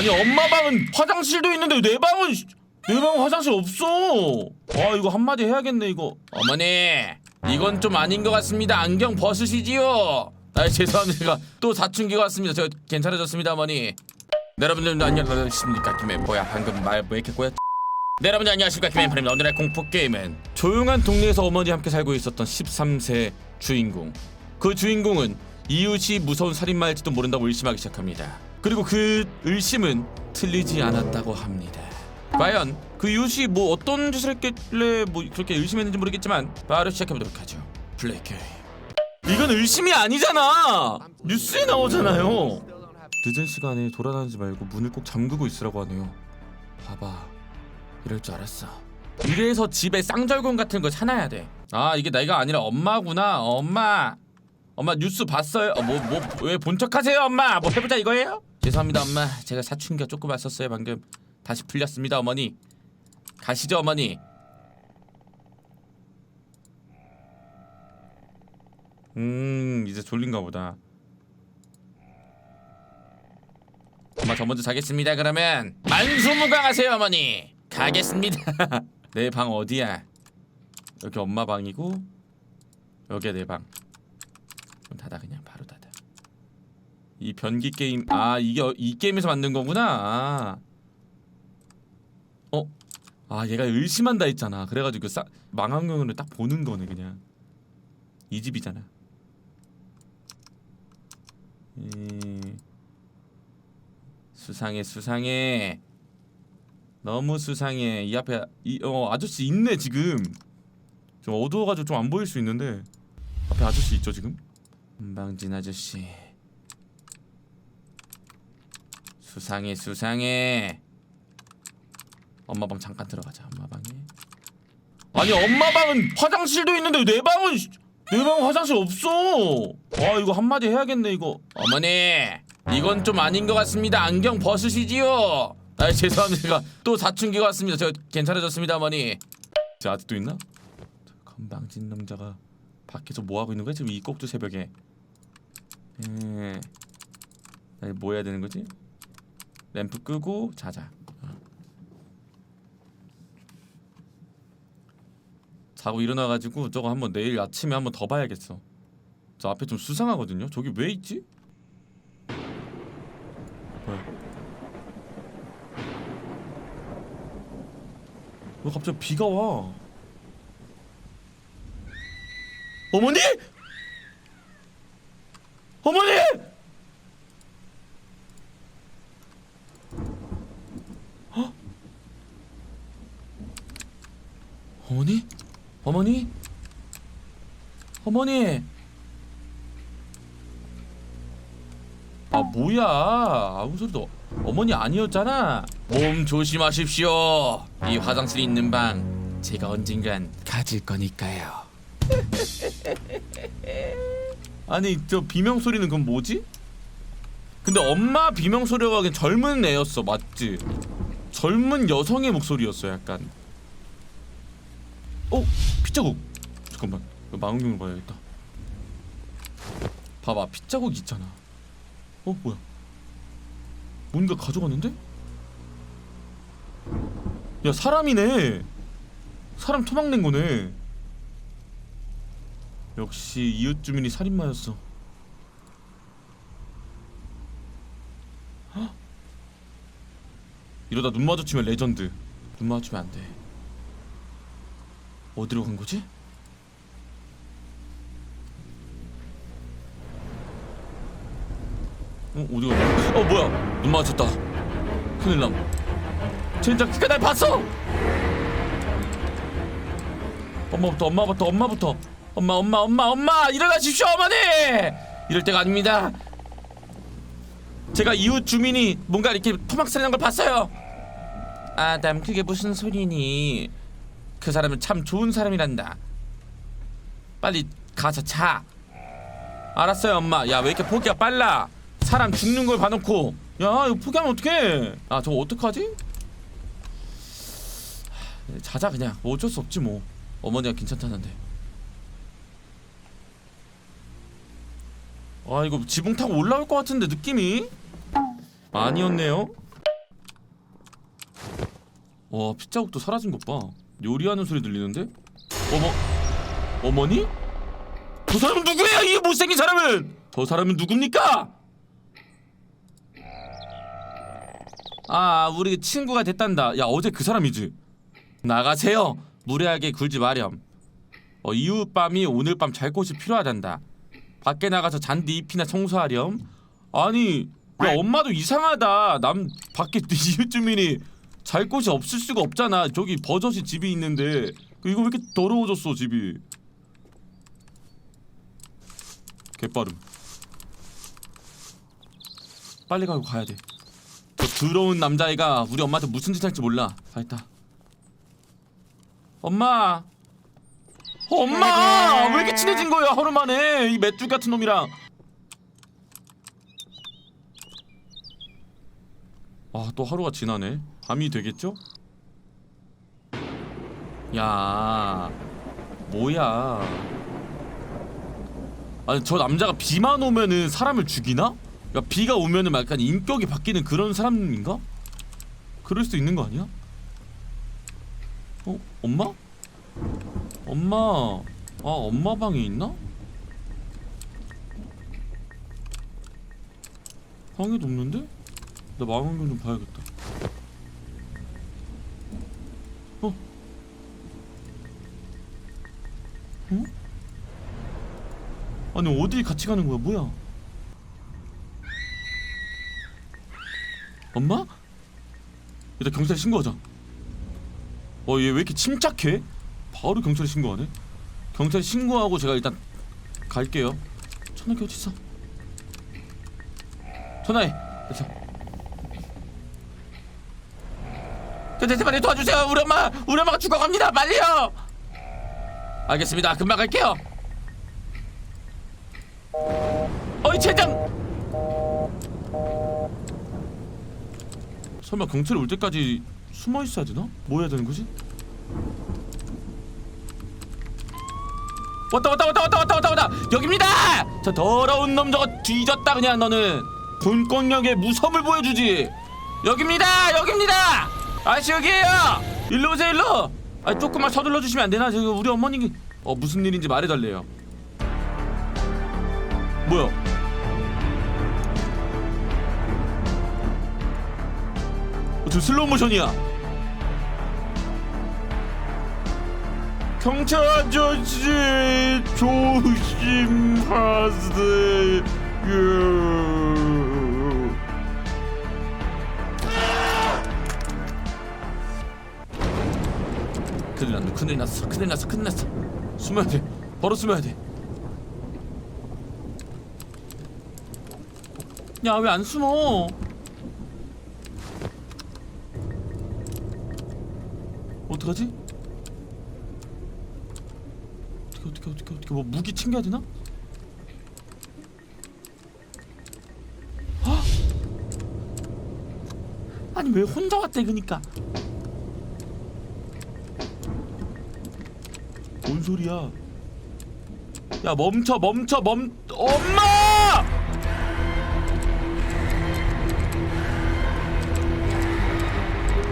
아니 엄마 방은 화장실도 있는데 내 방은 씨, 내 방은 화장실 없어. 아 이거 한마디 해야겠네 이거. 어머니 이건 좀 아닌 것 같습니다. 안경 벗으시지요. 아 죄송합니다. 또 사춘기가 왔습니다. 저 괜찮아졌습니다 어머니. 네, 여러분들 안녕하십니까 김해 뭐야 방금 말 왜 이렇게 꼬였? 네 여러분들 안녕하십니까 김앤프입니다 오늘의 공포 게임은 조용한 동네에서 어머니 함께 살고 있었던 13세 주인공 그 주인공은 이웃이 무서운 살인마일지도 모른다고 의심하기 시작합니다 그리고 그 의심은 틀리지 않았다고 합니다 과연 그 이웃이 뭐 어떤 짓을 했길래 뭐 그렇게 의심했는지 모르겠지만 바로 시작해보도록 하죠 플레이 게임 이건 의심이 아니잖아 뉴스에 나오잖아요 늦은 시간에 돌아다니지 말고 문을 꼭 잠그고 있으라고 하네요 봐봐 이럴 줄 알았어. 이래서 집에 쌍절곤 같은 거 사놔야 돼. 아 이게 내가 아니라 엄마구나. 엄마. 엄마 뉴스 봤어요? 어, 뭐뭐 왜 본 척하세요 엄마? 뭐 해보자 이거예요? 죄송합니다 엄마. 제가 사춘기가 조금 왔었어요 방금. 다시 풀렸습니다 어머니. 가시죠 어머니. 음 이제 졸린가 보다. 엄마 저 먼저 자겠습니다 그러면 만수무강 하세요 어머니 가겠습니다 내 방 어디야 여기 엄마 방이고 여기가 내방 그럼 닫아 그냥 이 변기 게임. 아 이게 어- 이 게임에서 만든 거구나. 아. 어? 아 얘가 의심한다 했잖아. 그래가지고 싸, 망원경으로 딱 보는 거네 그냥. 이 집이잖아. 음... 수상해 수상해. 너무 수상해. 이 앞에 이 어 아저씨 있네 지금. 좀 어두워가지고 좀 안 보일 수 있는데. 앞에 아저씨 있죠 지금? 금방진 아저씨 수상해 수상해. 엄마 방 잠깐 들어가자 엄마 방에. 아니 엄마 방은 화장실도 있는데 내 방은 씨, 내 방은 화장실 없어. 아 이거 한마디 해야겠네 이거. 어머니 이건 좀 아닌 것 같습니다. 안경 벗으시지요. 아 죄송합니다. 또 사춘기가 왔습니다. 저 괜찮아졌습니다 어머니. 저 아직도 있나? 건방진 남자가 밖에서 뭐 하고 있는 거야 지금 이 꼭두 새벽에? 에... 나뭐 해야 되는 거지? 램프 끄고 자자 어. 자고 일어나가지고 저거 한번 내일 아침에 한번 더 봐야겠어 저 앞에 좀 수상하거든요 저기 왜 있지? 왜 갑자기 비가 와 어머니? 어머니! 어? 어머니? 어머니? 어머니? 아 뭐야 아무 소리도 어머니 아니었잖아 몸 조심하십시오 이 화장실이 있는 방 제가 언젠간 가질 거니까요 아니 저 비명 소리는 그건 뭐지? 근데 엄마 비명 소리가 젊은 애였어 맞지? 젊은 여성의 목소리였어 약간 어? 핏자국. 잠깐만. 망원경을 봐야겠다. 봐봐. 핏자국 있잖아. 어? 뭐야? 뭔가 가져갔는데? 야 사람이네. 사람 토막낸 거네. 역시 이웃 주민이 살인마였어. 헉! 이러다 눈 마주치면 레전드. 눈 마주치면 안돼 어디로 간 거지? 어 어디 갔냐? 어 뭐야? 눈 마주쳤다. 큰일 남. 젠장 그날 봤어. 엄마부터 엄마부터 엄마부터 엄마 엄마 엄마 엄마 일어나십시오 어머니. 이럴 때가 아닙니다. 제가 이웃 주민이 뭔가 이렇게 토막살이난 걸 봤어요. 아담 그게 무슨 소리니? 그 사람은 참 좋은 사람이란다. 빨리 가서 자. 알았어요 엄마. 야 왜 이렇게 포기가 빨라? 사람 죽는 걸 봐놓고 야 이거 포기하면 어떡해? 아 저거 어떡하지? 하, 자자 그냥 뭐 어쩔 수 없지 뭐. 어머니가 괜찮다는데. 아 이거 지붕 타고 올라올 것 같은데 느낌이 아니었네요. 와 핏자국도 사라진 것 봐. 요리하는 소리 들리는데? 어머 어머니? 저 사람은 누구야? 이 못생긴 사람은? 저 사람은 누굽니까? 아 우리 친구가 됐단다. 야 어제 그 사람이지. 나가세요. 무례하게 굴지 마렴. 어, 이웃 밤이 오늘 밤 잘 곳이 필요하단다. 밖에 나가서 잔디 잎이나 청소하렴. 아니, 야 엄마도 이상하다. 남 밖에 이웃 주민이 잘 곳이 없을 수가 없잖아. 저기 버젓이 집이 있는데 이거 왜 이렇게 더러워졌어 집이? 개빠름. 빨리 가고 가야 돼. 저 더러운 남자애가 우리 엄마한테 무슨 짓 할지 몰라. 가있다. 엄마. 엄마 왜 이렇게 친해진 거야 하루 만에 이 맷줄 같은 놈이랑. 아 또 하루가 지나네. 밤이 되겠죠? 야 뭐야? 아니 저 남자가 비만 오면은 사람을 죽이나? 야 비가 오면은 약간 인격이 바뀌는 그런 사람인가? 그럴 수도 있는 거 아니야? 어 엄마? 엄마 아 엄마 방에 있나? 방에도 없는데? 나 망원경 좀 봐야겠다 어? 어? 아니 어디 같이 가는 거야 뭐야 엄마? 일단 경찰에 신고하자 어 얘 왜 이렇게 침착해? 바로 경찰에 신고하네 경찰에 신고하고 제가 일단 갈게요 전화기 어딨어 전화해 그 쵸 근데 제발 도와주세요. 우리 엄마 우리 엄마가 죽어갑니다. 빨리요. 알겠습니다. 금방 갈게요. 어이 젠장! 설마 경찰이 올 때까지 숨어 있어야 되나? 뭐 해야 되는 거지? 왔다 왔다 왔다 왔다 왔다 왔다 왔다! 여기입니다! 저 더러운 놈 저거 뒤졌다 그냥 너는. 본권력의 무섭을 보여주지. 여기입니다 여기입니다 아저씨 여기에요 일로 오세요 일로! 아 조금만 서둘러 주시면 안 되나? 지금 우리 어머니 어 무슨 일인지 말해달래요. 뭐야? 어, 저 슬로우 모션이야. 경찰 아저씨 조심하세요 큰일 났네. 큰일 났어. 큰일 났어. 큰일 났어. 숨어야 돼. 바로 숨어야 돼야 왜 안 숨어? 어떡하지? 어떻게 어떻게 어떻게 어떻게 뭐 무기 챙겨야 되나? 아! 아니 왜 혼자 왔대 그니까 뭔 소리야? 야 멈춰 멈춰 멈 엄마!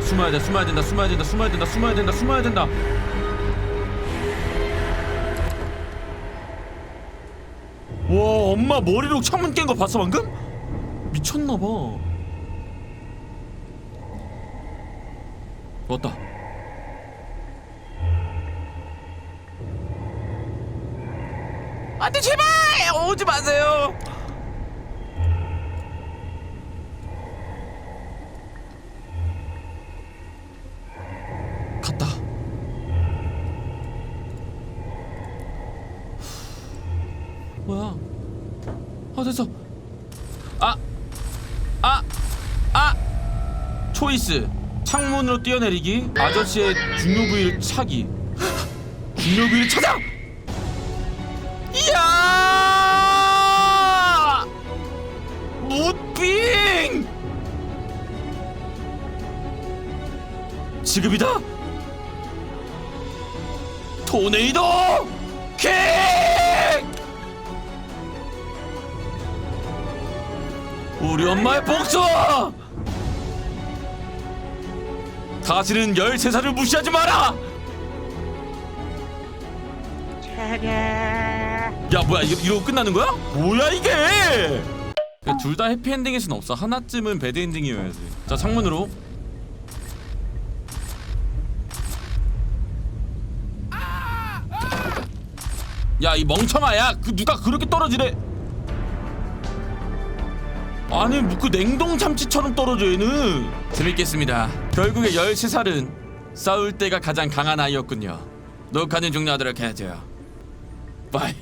숨어야 돼 숨어야 된다 숨어야 된다 숨어야 된다 숨어야 된다 숨어야 된다. 와 엄마 머리로 창문 깬 거 봤어 방금? 미쳤나봐. 왔다 안돼 제발! 오지 마세요. 갔다. 뭐야? 아 됐어. 아 아, 아! 초이스. 창문으로 뛰어내리기. 아저씨의 중요 부위를 차기. 중요 부위를 찾아! 지금이다! 토네이도 킥! 우리 엄마의 복수! 다시는 13살을 무시하지 마라 야 뭐야 이거 이러고 끝나는 거야? 뭐야 이게 둘 다 해피엔딩일 순 없어 하나쯤은 배드엔딩이어야지 자 창문으로 야 이 멍청아 야 그 누가 그렇게 떨어지래? 아니 뭐 그 냉동 참치처럼 떨어져 얘는. 재밌겠습니다. 결국에 13살은 싸울 때가 가장 강한 아이였군요. 녹화는 종료하도록 해야죠. 바이